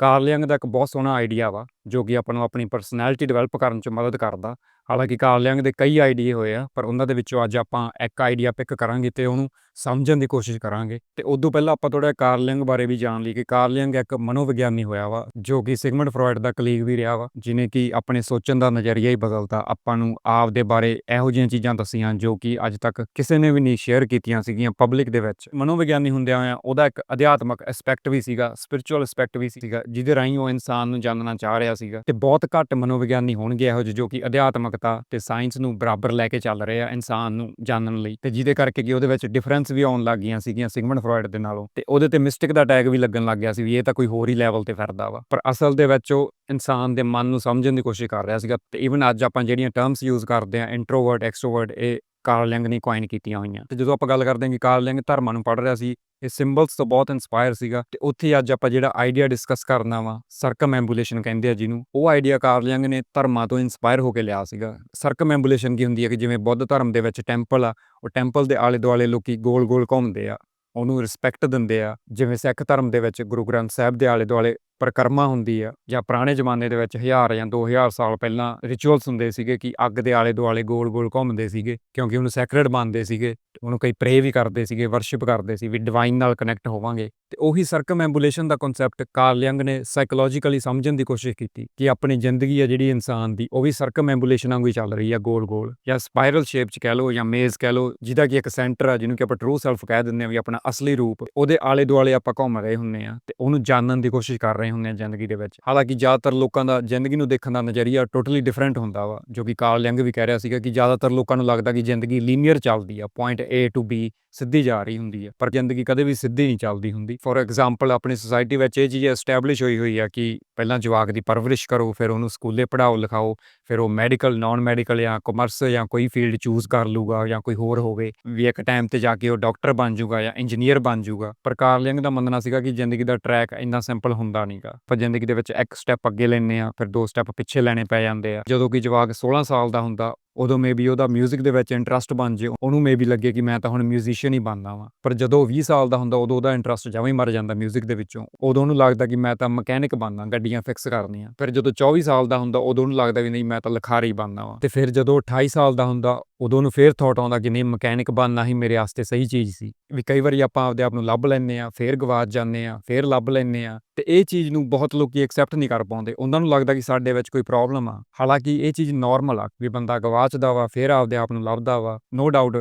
Karl ਦਾ ਇੱਕ ਬਹੁਤ ਸੋਹਣਾ ਆਈਡੀਆ ਵਾ, ਜੋ ਕਿ ਆਪਾਂ ਨੂੰ ਆਪਣੀ ਪਰਸਨੈਲਿਟੀ ਡਿਵੈਲਪ ਕਰਨ 'ਚ ਮਦਦ ਕਰਦਾ। ਹਾਲਾਂਕਿ ਕਾਰਲ ਦੇ ਕਈ ਆਈਡੀਏ ਹੋਏ ਆ, ਪਰ ਉਹਨਾਂ ਦੇ ਵਿੱਚੋਂ ਅੱਜ ਆਪਾਂ ਇੱਕ ਆਈਡੀਆ ਪਿਕ ਕਰਾਂਗੇ ਤੇ ਉਹਨੂੰ ਸਮਝਣ ਦੀ ਕੋਸ਼ਿਸ਼ ਕਰਾਂਗੇ। ਤੇ ਉਦੋਂ ਪਹਿਲਾਂ ਆਪਾਂ ਥੋੜਾ ਕਾਰਲ ਯੰਗ ਬਾਰੇ ਵੀ ਜਾਣ ਲਈ ਕਿ ਕਾਰਲਿੰਗ ਇੱਕ ਮਨੋਵਿਗਿਆਨੀ ਹੋਇਆ ਵਾ, ਜੋ ਕਿ ਸਿਗਮੰਡ ਫਰੋਇਡ ਦਾ ਕਲੀਗ ਵੀ ਰਿਹਾ ਵਾ ਜਿਨੇ ਕਿ ਆਪਣੇ ਸੋਚਣ ਦਾ ਨਜ਼ਰੀਆ ਹੀ ਬਦਲਤਾ। ਆਪਾਂ ਨੂੰ ਆਪ ਦੇ ਬਾਰੇ ਇਹੋ ਜਿਹੀਆਂ ਚੀਜ਼ਾਂ ਦੱਸੀਆਂ ਜੋ ਕਿ ਅੱਜ ਤੱਕ ਕਿਸੇ ਨੇ ਵੀ ਨਹੀਂ ਸ਼ੇਅਰ ਕੀਤੀਆਂ ਸੀਗੀਆਂ ਪਬਲਿਕ ਦੇ ਵਿੱਚ। ਮਨੋਵਿਗਿਆਨੀ ਹੁੰਦਿਆਂ ਹੋਇਆਂ ਉਹਦਾ ਇੱਕ ਅਧਿਆਤਮਕ ਐਸਪੈਕਟ ਵੀ ਸੀਗਾ ਸਪਿਰਚੁਅਲ ਐਸਪੈਕਟ ਵੀ ਸੀਗਾ, ਜਿਹਦੇ ਰਾਹੀਂ ਉਹ ਇਨਸਾਨ ਨੂੰ ਜਾਣਨਾ ਚਾਹ ਰਿਹਾ ਸੀਗਾ। ਤੇ ਬਹੁਤ ਘੱਟ ਮਨੋਵਿਗਿਆਨੀ ਹੋਣਗੇ ਇਹੋ ਜਿਹੇ ਜੋ ਕਿ ਅਧਿਆਤਮਕ ਅਧਿਆਤਮਕਤਾ ਤੇ ਸਾਇੰਸ ਨੂੰ ਬਰਾਬਰ ਲੈ ਕੇ ਚੱਲ ਰਹੇ ਆ ਇਨਸਾਨ ਨੂੰ ਜਾਣਨ ਲਈ। ਤੇ ਜਿਹਦੇ ਕਰਕੇ ਕਿ ਉਹਦੇ ਵਿੱਚ ਡਿਫਰੈਂਸ ਵੀ ਆਉਣ ਲੱਗ ਗਈਆਂ ਸੀਗੀਆਂ ਸਿਗਮੰਡ ਫਰੋਇਡ ਦੇ ਨਾਲੋਂ। ਤੇ ਉਹਦੇ ਤੇ ਮਿਸਟਿਕ ਦਾ ਟੈਗ ਵੀ ਲੱਗਣ ਲੱਗ ਗਿਆ ਸੀ ਵੀ ਇਹ ਤਾਂ ਕੋਈ ਹੋਰ ਹੀ ਲੈਵਲ ਤੇ ਫਿਰਦਾ ਵਾ। ਪਰ ਅਸਲ ਦੇ ਵਿੱਚ ਉਹ ਇਨਸਾਨ ਦੇ ਮਨ ਨੂੰ ਸਮਝਣ ਦੀ ਕੋਸ਼ਿਸ਼ ਕਰ ਰਿਹਾ ਸੀਗਾ। ਤੇ ਇਵਨ ਅੱਜ ਆਪਾਂ ਜਿਹੜੀਆਂ ਟਰਮਸ ਯੂਜ਼ ਕਰਦੇ ਆ ਇੰਟਰੋਵਰਟ ਐਕਸਟਰੋਵਰਟ ਇਹ ਕਾਰਲ ਯੰਗ ਨੇ ਕੁਆਇਨ ਕੀਤੀਆਂ ਹੋਈਆਂ। ਤੇ ਜਦੋਂ ਆਪਾਂ ਗੱਲ ਕਰਦੇ ਹਾਂ ਕਿ ਕਾਰਲ ਯੰਗ ਧਰਮਾਂ ਨੂੰ ਪੜ੍ਹ ਰਿਹਾ ਸੀ, ਇਹ ਸਿੰਬਲਸ ਤੋਂ ਬਹੁਤ ਇਨਸਪਾਇਰ ਸੀਗਾ ਤੇ ਉੱਥੇ ਅੱਜ ਆਪਾਂ ਜਿਹੜਾ ਆਈਡੀਆ ਡਿਸਕਸ ਕਰਨਾ ਵਾ ਸਰਕਮ ਸਰਕਮਐਂਬੂਲੇਸ਼ਨ ਕਹਿੰਦੇ ਆ ਜਿਹਨੂੰ, ਉਹ ਆਈਡੀਆ ਕਾਰਲ ਯੰਗ ਨੇ ਧਰਮਾਂ ਤੋਂ ਇਨਸਪਾਇਰ ਹੋ ਕੇ ਲਿਆ ਸੀਗਾ। ਸਰਕਮ ਸਰਕਮਐਂਬੂਲੇਸ਼ਨ ਕੀ ਹੁੰਦੀ ਹੈ ਕਿ ਜਿਵੇਂ ਬੁੱਧ ਧਰਮ ਦੇ ਵਿੱਚ ਟੈਂਪਲ ਆ, ਉਹ ਟੈਂਪਲ ਦੇ ਆਲੇ ਦੁਆਲੇ ਲੋਕੀ ਗੋਲ-ਗੋਲ ਘੁੰਮਦੇ ਆ, ਉਹਨੂੰ ਰਿਸਪੈਕਟ ਦਿੰਦੇ ਆ। ਜਿਵੇਂ ਸਿੱਖ ਧਰਮ ਦੇ ਵਿੱਚ ਗੁਰੂ ਗ੍ਰੰਥ ਸਾਹਿਬ ਦੇ ਆਲੇ ਦੁਆਲੇ ਪਰਿਕਰਮਾ ਹੁੰਦੀ ਆ ਜਾਂ ਪੁਰਾਣੇ ਜ਼ਮਾਨੇ ਦੇ ਵਿੱਚ 1000 ਜਾਂ 2000 ਸਾਲ ਪਹਿਲਾਂ ਰਿਚੁਅਲਸ ਹੁੰਦੇ ਸੀਗੇ ਕਿ ਅੱਗ ਦੇ ਆਲੇ ਦੁਆਲੇ ਗੋਲ-ਗੋਲ ਘੁੰਮਦੇ ਸੀਗੇ, ਕਿਉਂਕਿ ਉਹਨੂੰ ਸੈਕਰਡ ਮੰਨਦੇ ਸੀਗੇ ਉਹਨੂੰ ਕਈ ਪ੍ਰੇ ਵੀ ਕਰਦੇ ਸੀਗੇ ਵਰਸ਼ਿਪ ਕਰਦੇ ਸੀ ਵੀ ਡਿਵਾਈਨ ਨਾਲ ਕਨੈਕਟ ਹੋਵਾਂਗੇ। ਤੇ ਉਹੀ ਸਰਕਮਐਂਬੂਲੇਸ਼ਨ ਦਾ ਕਨਸੈਪਟ ਕਾਰਲ ਯੰਗ ਨੇ ਸਾਈਕੋਲੋਜੀਕਲੀ ਸਮਝਣ ਦੀ ਕੋਸ਼ਿਸ਼ ਕੀਤੀ ਕਿ ਆਪਣੀ ਜ਼ਿੰਦਗੀ ਆ ਜਿਹੜੀ ਇਨਸਾਨ ਦੀ, ਉਹ ਵੀ ਸਰਕਮਐਂਬੂਲੇਸ਼ਨ ਵਾਂਗੂ ਹੀ ਚੱਲ ਰਹੀ ਆ ਗੋਲ-ਗੋਲ ਜਾਂ ਸਪਾਈਰਲ ਸ਼ੇਪ ਚ ਕਹਿ ਲਓ ਜਾਂ ਮੇਜ਼ ਕਹਿ ਲਓ, ਜਿਹਦਾ ਕਿ ਇੱਕ ਸੈਂਟਰ ਆ ਜਿਹਨੂੰ ਕਿ ਆਪਾਂ ਟਰੂ ਸੈਲਫ ਕਹਿ ਦਿੰਦੇ ਆ ਵੀ ਆਪਣਾ ਅਸਲੀ ਰੂਪ, ਉਹਦੇ ਆਲੇ ਦੁਆਲੇ ਆਪਾਂ ਘੁੰਮ ਰਹੇ ਹੁੰਨੇ ਆ, ਤੇ ਉਹਨੂੰ ਜਾਣਨ ਦੀ ਕੋਸ਼ਿਸ਼ ਕਰ ਰਹੇ ਹੁੰਨੇ ਆ ਜ਼ਿੰਦਗੀ ਦੇ ਵਿੱਚ। ਹਾਲਾਂਕਿ ਜ਼ਿਆਦਾਤਰ ਲੋਕਾਂ ਦਾ ਜ਼ਿੰਦਗੀ ਨੂੰ ਦੇਖਣ ਦਾ ਨਜ਼ਰੀਆ ਟੋਟਲੀ ਡਿਫਰੈਂਟ ਹੁੰਦਾ ਵਾ, ਜੋ ਕਿ ਕਾਰਲ ਯੰਗ ਵੀ ਕਹਿ ਰਿਹਾ ਸੀਗਾ ਕਿ ਜ਼ਿਆਦਾਤਰ ਲੋਕਾਂ ਨੂੰ ਲੱਗਦਾ ਕਿ ਜ਼ਿੰਦਗੀ ਲੀਨੀਅਰ ਚੱਲਦੀ ਆ ਪੁਆਇੰਟ A ਟੂ B ਸਿੱਧੀ ਜਾ ਰਹੀ ਹੁੰਦੀ ਹੈ, ਪਰ ਜ਼ਿੰਦਗੀ ਕਦੇ ਵੀ ਸਿੱਧੀ ਨਹੀਂ ਚੱਲਦੀ ਹੁੰਦੀ। ਫੋਰ ਐਗਜ਼ਾਮਪਲ ਆਪਣੀ ਸੋਸਾਇਟੀ ਵਿੱਚ ਇਹ ਚੀਜ਼ ਐਸਟੈਬਲਿਸ਼ ਹੋਈ ਹੋਈ ਆ ਕਿ ਪਹਿਲਾਂ ਜਵਾਕ ਦੀ ਪਰਵਰਿਸ਼ ਕਰੋ, ਫਿਰ ਉਹਨੂੰ ਸਕੂਲੇ ਪੜਾਓ ਲਿਖਾਓ, ਫਿਰ ਉਹ ਮੈਡੀਕਲ ਨਾਨ ਮੈਡੀਕਲ ਜਾਂ ਕਮਰਸ ਜਾਂ ਕੋਈ ਫੀਲਡ ਚੂਜ਼ ਕਰ ਲੂਗਾ ਜਾਂ ਕੋਈ ਹੋਰ ਹੋਵੇ, ਵੀ ਇੱਕ ਟਾਈਮ ਤੇ ਜਾ ਕੇ ਉਹ ਡਾਕਟਰ ਬਣ ਜਾਊਗਾ ਜਾਂ ਇੰਜੀਨੀਅਰ ਬਣ ਜਾਊਗਾ ਪਰ ਕਾਰਲ ਦਾ ਮੰਨਣਾ ਸੀਗਾ ਕਿ ਜ਼ਿੰਦਗੀ ਦਾ ਟਰੈਕ ਇੰਨਾ ਸਿੰਪਲ ਹੁੰਦਾ ਨਹੀਂਗਾ ਪਰ ਜ਼ਿੰਦਗੀ ਦੇ ਵਿੱਚ ਇੱਕ ਸਟੈਪ ਅੱਗੇ ਲੈਣੇ ਆ ਫਿਰ ਦੋ ਸਟੈਪ ਪਿੱਛੇ ਲੈਣੇ ਪੈ ਜਾਂਦੇ ਆ। ਜਦੋਂ ਕਿ ਜਵਾਕ 16 ਸਾਲ ਦਾ ਹੁੰਦਾ ਉਦੋਂ ਮੇਬੀ ਉਹਦਾ 뮤직 ਦੇ ਵਿੱਚ ਇੰਟਰਸਟ ਬਣ ਜੇ ਉਹਨੂੰ ਮੇਬੀ ਲੱਗੇ ਕਿ ਮੈਂ ਤਾਂ ਹੁਣ ਮਿਊਜ਼ੀਸ਼ੀਅਨ ਹੀ ਬਣਨਾ ਵਾਂ ਪਰ ਜਦੋਂ ਉਹ 20 ਸਾਲ ਦਾ ਹੁੰਦਾ ਉਦੋਂ ਉਹਦਾ ਇੰਟਰਸਟ ਜਮਾਂ ਹੀ ਮਰ ਜਾਂਦਾ 뮤직 ਦੇ ਵਿੱਚੋਂ ਉਦੋਂ ਉਹਨੂੰ ਲੱਗਦਾ ਕਿ ਮੈਂ ਤਾਂ ਮਕੈਨਿਕ ਬਣਨਾ ਗੱਡੀਆਂ ਫਿਕਸ ਕਰਨੀਆਂ ਫਿਰ ਜਦੋਂ 24 ਸਾਲ ਦਾ ਹੁੰਦਾ ਉਦੋਂ ਉਹਨੂੰ ਲੱਗਦਾ ਵੀ ਨਹੀਂ ਮੈਂ ਤਾਂ ਲਿਖਾਰੀ ਬਣਨਾ ਵਾਂ ਤੇ ਫਿਰ ਜਦੋਂ 28 ਸਾਲ ਦਾ ਹੁੰਦਾ ਉਦੋਂ ਨੂੰ ਫੇਰ ਥਾਟ ਆਉਂਦਾ ਕਿ ਨਹੀਂ ਮਕੈਨਿਕ ਬਣਨਾ ਹੀ ਮੇਰੇ ਵਾਸਤੇ ਸਹੀ ਚੀਜ਼ ਸੀ। ਵੀ ਕਈ ਵਾਰੀ ਆਪਾਂ ਆਪਦੇ ਆਪ ਨੂੰ ਲੱਭ ਲੈਂਦੇ ਆ ਫੇਰ ਗਵਾਚ ਜਾਂਦੇ ਆ ਫੇਰ ਲੱਭ ਲੈਂਦੇ ਆ ਤੇ ਇਹ ਚੀਜ਼ ਨੂੰ ਬਹੁਤ ਲੋਕੀ ਐਕਸੈਪਟ ਨਹੀਂ ਕਰ ਪਾਉਂਦੇ। ਉਹਨਾਂ ਨੂੰ ਲੱਗਦਾ ਕਿ ਸਾਡੇ ਵਿੱਚ ਕੋਈ ਪ੍ਰੋਬਲਮ ਆ। ਹਾਲਾਂਕਿ ਇਹ ਚੀਜ਼ ਨਾਰਮਲ ਆ, ਵੀ ਬੰਦਾ ਗਵਾਚਦਾ ਵਾ, ਫੇਰ ਆਪਦੇ ਆਪ ਨੂੰ ਲੱਭਦਾ ਵਾ ਨੋ ਡਾਊਟ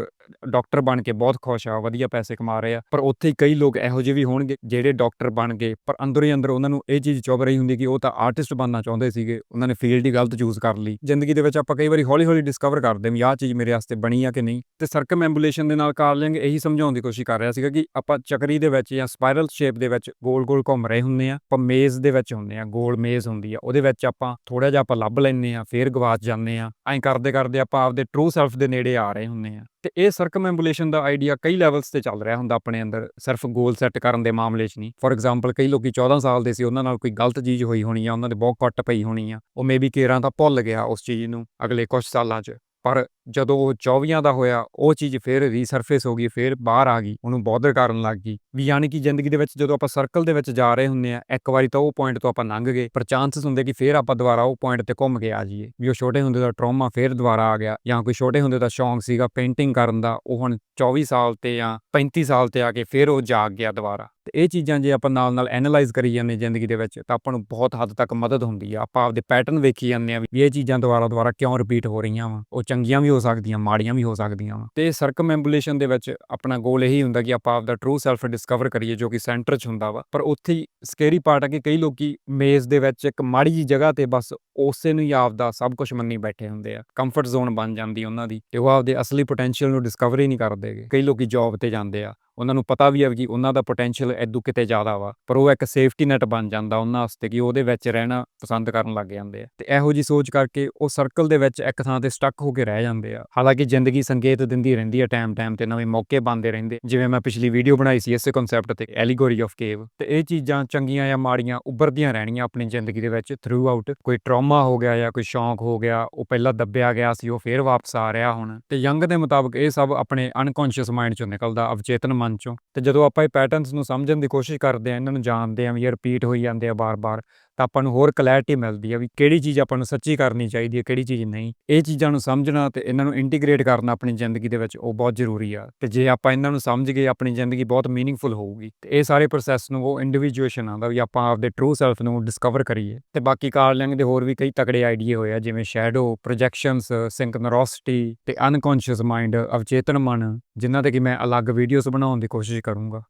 ਡਾਕਟਰ ਬਣ ਕੇ ਬਹੁਤ ਖੁਸ਼ ਆ, ਵਧੀਆ ਪੈਸੇ ਕਮਾ ਰਹੇ ਆ। ਪਰ ਉੱਥੇ ਹੀ ਕਈ ਲੋਕ ਇਹੋ ਜਿਹੇ ਵੀ ਹੋਣਗੇ ਜਿਹੜੇ ਡਾਕਟਰ ਬਣ ਗਏ, ਪਰ ਅੰਦਰੋਂ ਹੀ ਅੰਦਰ ਉਹਨਾਂ ਨੂੰ ਇਹ ਚੀਜ਼ ਚੁਭ ਰਹੀ ਹੁੰਦੀ ਕਿ ਉਹ ਤਾਂ ਆਰਟਿਸਟ ਬਣਨਾ ਚਾਹੁੰਦੇ ਸੀਗੇ, ਉਹਨਾਂ ਨੇ ਫੀਲਡ ਹੀ ਗਲਤ ਚੂਜ਼ ਕਰ ਲਈ। ਜ਼ਿੰਦਗੀ ਦੇ ਵਿੱਚ ਆਪਾਂ ਕਈ ਵਾਰੀ ਹੌਲੀ ਹੌਲੀ ਡਿਸਕਵਰ ਕਰਦੇ ਹਾਂ ਵੀ ਆਹ ਚੀਜ਼ ਮੇਰੇ ਵਾਸਤੇ ਬਣੀ ਆ ਕਿ ਨਹੀਂ। ਤੇ ਸਰਕਮਐਂਬੂਲੇਸ਼ਨ ਦੇ ਨਾਲ ਕਾਰਲਿੰਗ ਇਹੀ ਸਮਝਾਉਣ ਦੀ ਕੋਸ਼ਿਸ਼ ਕਰ ਰਿਹਾ ਸੀਗਾ ਕਿ ਆਪਾਂ ਚੱਕਰੀ ਦੇ ਵਿੱਚ ਜਾਂ ਸਪਾਈਰਲ ਸ਼ੇਪ ਦੇ ਵਿੱਚ ਗੋਲ-ਗੋਲ ਘੁੰਮ ਰਹੇ ਹੁੰਦੇ ਆ ਆਪਾਂ ਮੇਜ਼ ਦੇ ਵਿੱਚ ਹੁੰਦੇ ਆ ਗੋਲ ਮੇਜ਼ ਹੁੰਦੀ ਆ। ਉਹਦੇ ਵਿੱਚ ਆਪਾਂ ਥੋੜਾ ਜਿਹਾ ਆਪਾਂ ਲੱਭ ਲੈਂਦੇ ਆ ਫੇਰ ਗਵਾਚ ਜਾਂਦੇ ਆ ਐਂ ਕਰਦੇ ਕਰਦੇ ਆਪਾਂ ਆਪਦੇ ਟਰੂ ਸੈਲਫ ਦੇ ਨੇੜੇ ਆ ਰਹੇ ਹੁੰਦੇ ਆ ਤੇ ਇਹ ਸਰਕਮਐਂਬੂਲੇਸ਼ਨ ਦਾ ਆਈਡੀਆ ਕਈ ਲੈਵਲਸ ਤੇ ਚੱਲ ਰਿਹਾ ਹੁੰਦਾ ਆਪਣੇ ਅੰਦਰ, ਸਿਰਫ ਗੋਲ ਸੈੱਟ ਕਰਨ ਦੇ ਮਾਮਲੇ 'ਚ ਨਹੀਂ। ਫੋਰ ਐਗਜ਼ਾਮਪਲ ਕਈ ਲੋਕੀ 14 ਸਾਲ ਦੇ ਸੀ, ਉਹਨਾਂ ਨਾਲ ਕੋਈ ਗਲਤ ਚੀਜ਼ ਹੋਈ ਹੋਣੀ ਆ, ਉਹਨਾਂ ਦੇ ਬਹੁਤ ਕੱਟ ਪਈ ਹੋਣੀ ਆ, ਉਹ ਮੇਬੀ ਕੇਰਾਂ ਤਾਂ ਭੁੱਲ ਗਿਆ ਉਸ ਚੀਜ਼ ਨੂੰ ਅਗਲੇ ਕੁਝ ਸਾਲਾਂ 'ਚ। ਪਰ ਜਦੋਂ ਉਹ 24 ਦਾ ਹੋਇਆ, ਉਹ ਚੀਜ਼ ਫੇਰ ਰੀਸਰਫੇਸ ਹੋ ਗਈ, ਫੇਰ ਬਾਹਰ ਆ ਗਈ, ਉਹਨੂੰ ਬੌਦਰ ਕਰਨ ਲੱਗ ਗਈ। ਵੀ ਯਾਨੀ ਕਿ ਜ਼ਿੰਦਗੀ ਦੇ ਵਿੱਚ ਜਦੋਂ ਆਪਾਂ ਸਰਕਲ ਦੇ ਵਿੱਚ ਜਾ ਰਹੇ ਹੁੰਦੇ ਆ ਇੱਕ ਵਾਰੀ ਤਾਂ ਉਹ ਪੁਆਇੰਟ ਤੋਂ ਆਪਾਂ ਲੰਘ ਗਏ, ਪਰ ਚਾਂਸਸ ਹੁੰਦੇ ਕਿ ਫੇਰ ਆਪਾਂ ਦੁਬਾਰਾ ਉਹ ਪੁਆਇੰਟ ਤੇ ਘੁੰਮ ਕੇ ਆ ਜਾਈਏ। ਵੀ ਉਹ ਛੋਟੇ ਹੁੰਦੇ ਦਾ ਟਰਾਮਾ ਫੇਰ ਦੁਬਾਰਾ ਆ ਗਿਆ, ਜਾਂ ਕੋਈ ਛੋਟੇ ਹੁੰਦੇ ਦਾ ਸ਼ੌਂਕ ਸੀਗਾ ਪੇਂਟਿੰਗ ਕਰਨ ਦਾ, ਉਹ ਹੁਣ 24 ਸਾਲ ਤੇ ਜਾਂ 35 ਸਾਲ ਤੇ ਆ ਕੇ ਫੇਰ ਉਹ ਜਾਗ ਗਿਆ ਦੁਬਾਰਾ। ਇਹ ਚੀਜ਼ਾਂ ਜੇ ਆਪਾਂ ਨਾਲ ਨਾਲ ਐਨਾਲਾਈਜ਼ ਕਰੀ ਜਾਂਦੇ ਜ਼ਿੰਦਗੀ ਦੇ ਵਿੱਚ, ਤਾਂ ਆਪਾਂ ਨੂੰ ਬਹੁਤ ਹੱਦ ਤੱਕ ਮਦਦ ਹੁੰਦੀ ਆ। ਆਪਾਂ ਆਪਦੇ ਪੈਟਰਨ ਵੇਖੀ ਜਾਂਦੇ ਆ ਵੀ ਇਹ ਚੀਜ਼ਾਂ ਦੁਬਾਰਾ ਦੁਬਾਰਾ ਕਿਉਂ ਰਿਪੀਟ ਹੋ ਰਹੀਆਂ ਵਾ। ਉਹ ਚੰਗੀਆਂ ਵੀ ਹੋ ਸਕਦੀਆਂ, ਮਾੜੀਆਂ ਵੀ ਹੋ ਸਕਦੀਆਂ ਵਾ। ਤੇ ਸਰਕਮਐਂਬੂਲੇਸ਼ਨ ਦੇ ਵਿੱਚ ਆਪਣਾ ਗੋਲ ਇਹੀ ਹੁੰਦਾ ਕਿ ਆਪਾਂ ਆਪਦਾ ਟਰੂ ਸੈਲਫ ਡਿਸਕਵਰ ਕਰੀਏ, ਜੋ ਕਿ ਸੈਂਟਰ 'ਚ ਹੁੰਦਾ ਵਾ। ਪਰ ਉੱਥੇ ਹੀ ਸਕੇਰੀ ਪਾਰਟ ਆ ਕਿ ਕਈ ਲੋਕੀ ਮੇਜ਼ ਦੇ ਵਿੱਚ ਇੱਕ ਮਾੜੀ ਜੀ ਜਗ੍ਹਾ ਤੇ ਬਸ ਉਸੇ ਨੂੰ ਹੀ ਆਪਦਾ ਸਭ ਕੁਝ ਮੰਨੀ ਬੈਠੇ ਹੁੰਦੇ ਆ। ਕੰਫਰਟ ਜ਼ੋਨ ਬਣ ਜਾਂਦੀ ਉਹਨਾਂ ਦੀ, ਤੇ ਉਹ ਆਪਦੇ ਅਸਲੀ ਪੋਟੈਂਸ਼ੀਅਲ ਨੂੰ ਡਿਸਕਵਰ ਹੀ ਨਹੀਂ ਕਰਦੇਗੇ ਕਈ ਲੋਕੀ ਜੌਬ ਤੇ ਜਾਂਦੇ ਆ। ਉਹਨਾਂ ਨੂੰ ਪਤਾ ਵੀ ਹੈ ਕਿ ਉਹਨਾਂ ਦਾ ਪੋਟੈਂਸ਼ੀਅਲ ਐਦੂ ਕਿਤੇ ਜ਼ਿਆਦਾ ਵਾ, ਪਰ ਉਹ ਇੱਕ ਸੇਫਟੀ ਨੈਟ ਬਣ ਜਾਂਦਾ ਉਹਨਾਂ ਵਾਸਤੇ ਕਿ ਉਹਦੇ ਵਿੱਚ ਰਹਿਣਾ ਪਸੰਦ ਕਰਨ ਲੱਗ ਜਾਂਦੇ ਆ। ਤੇ ਇਹੋ ਜੀ ਸੋਚ ਕਰਕੇ ਉਹ ਸਰਕਲ ਦੇ ਵਿੱਚ ਇੱਕ ਥਾਂ ਤੇ ਸਟਕ ਹੋ ਕੇ ਰਹਿ ਜਾਂਦੇ ਆ। ਹਾਲਾਂਕਿ ਜ਼ਿੰਦਗੀ ਸੰਕੇਤ ਦਿੰਦੀ ਰਹਿੰਦੀ ਆ ਟਾਈਮ ਟਾਈਮ ਤੇ ਨਵੇਂ ਮੌਕੇ ਬਣਦੇ ਰਹਿੰਦੇ। ਜਿਵੇਂ ਮੈਂ ਪਿਛਲੀ ਵੀਡੀਓ ਬਣਾਈ ਸੀ ਇਸੇ ਕਨਸੈਪਟ ਤੇ ਐਲੀਗੋਰੀ ਆਫ ਕੇਵ ਤੇ ਇਹ ਚੀਜ਼ਾਂ ਚੰਗੀਆਂ ਜਾਂ ਮਾੜੀਆਂ ਉੱਭਰਦੀਆਂ ਰਹਿਣੀਆਂ ਆਪਣੀ ਜ਼ਿੰਦਗੀ ਦੇ ਵਿੱਚ ਥਰੂ ਆਊਟ ਕੋਈ ਟਰਾਮਾ ਹੋ ਗਿਆ ਜਾਂ ਕੋਈ ਸ਼ੌਂਕ ਹੋ ਗਿਆ, ਉਹ ਪਹਿਲਾਂ ਦੱਬਿਆ ਗਿਆ ਸੀ, ਉਹ ਫੇਰ ਵਾਪਸ ਆ ਰਿਹਾ ਹੁਣ। ਤੇ ਯੰਗ ਦੇ ਮੁਤਾਬਕ ਇਹ ਸਭ ਆਪਣੇ ਅਨਕੌਂਸ਼ੀਅਸ ਮਾਈਂਡ ਚੋਂ ਨਿਕਲਦਾ, ਅਵਚੇਤਨ ਮਨ ਚੋਂ। ਤੇ ਜਦੋਂ ਆਪਾਂ ਇਹ ਪੈਟਰਨਸ ਨੂੰ ਸਮਝਣ ਦੀ ਕੋਸ਼ਿਸ਼ ਕਰਦੇ ਆ, ਇਹਨਾਂ ਨੂੰ ਜਾਣਦੇ ਆ ਵੀ ਇਹ ਰਿਪੀਟ ਹੋਈ ਜਾਂਦੇ ਆ ਬਾਰ-ਬਾਰ ਤਾਂ ਆਪਾਂ ਨੂੰ ਹੋਰ ਕਲੈਰਿਟੀ ਮਿਲਦੀ ਆ ਵੀ ਕਿਹੜੀ ਚੀਜ਼ ਆਪਾਂ ਨੂੰ ਸੱਚੀ ਕਰਨੀ ਚਾਹੀਦੀ ਹੈ, ਕਿਹੜੀ ਚੀਜ਼ ਨਹੀਂ। ਇਹ ਚੀਜ਼ਾਂ ਨੂੰ ਸਮਝਣਾ ਤੇ ਇਹਨਾਂ ਨੂੰ ਇੰਟੀਗ੍ਰੇਟ ਕਰਨਾ ਆਪਣੀ ਜ਼ਿੰਦਗੀ ਦੇ ਵਿੱਚ, ਉਹ ਬਹੁਤ ਜ਼ਰੂਰੀ ਆ। ਤੇ ਜੇ ਆਪਾਂ ਇਹਨਾਂ ਨੂੰ ਸਮਝ ਗਏ, ਆਪਣੀ ਜ਼ਿੰਦਗੀ ਬਹੁਤ ਮੀਨਿੰਗਫੁਲ ਹੋਊਗੀ। ਤੇ ਇਹ ਸਾਰੇ ਪ੍ਰੋਸੈਸ ਨੂੰ ਉਹ ਇੰਡੀਵਿਜੂਏਸ਼ਨ ਆਉਂਦਾ ਵੀ ਆਪਾਂ ਆਪਦੇ ਟਰੂ ਸੈਲਫ ਨੂੰ ਡਿਸਕਵਰ ਕਰੀਏ। ਤੇ ਬਾਕੀ ਕਾਰਲ ਯੰਗ ਦੇ ਹੋਰ ਵੀ ਕਈ ਤਕੜੇ ਆਈਡੀਆ ਹੋਏ ਆ, ਜਿਵੇਂ ਸ਼ੈਡੋ ਪ੍ਰੋਜੈਕਸ਼ਨਸ ਸਿੰਕਨਰੋਸਿਟੀ ਤੇ ਅਨਕੌਂਸ਼ੀਅਸ ਮਾਈਂਡ ਅਵਚੇਤਨ ਮਨ, ਜਿਨ੍ਹਾਂ ਤੇ ਕਿ ਮੈਂ ਅਲੱਗ ਵੀਡੀਓਜ਼ ਬਣਾਉਣ ਦੀ ਕੋਸ਼ਿਸ਼ ਕਰੂੰਗਾ।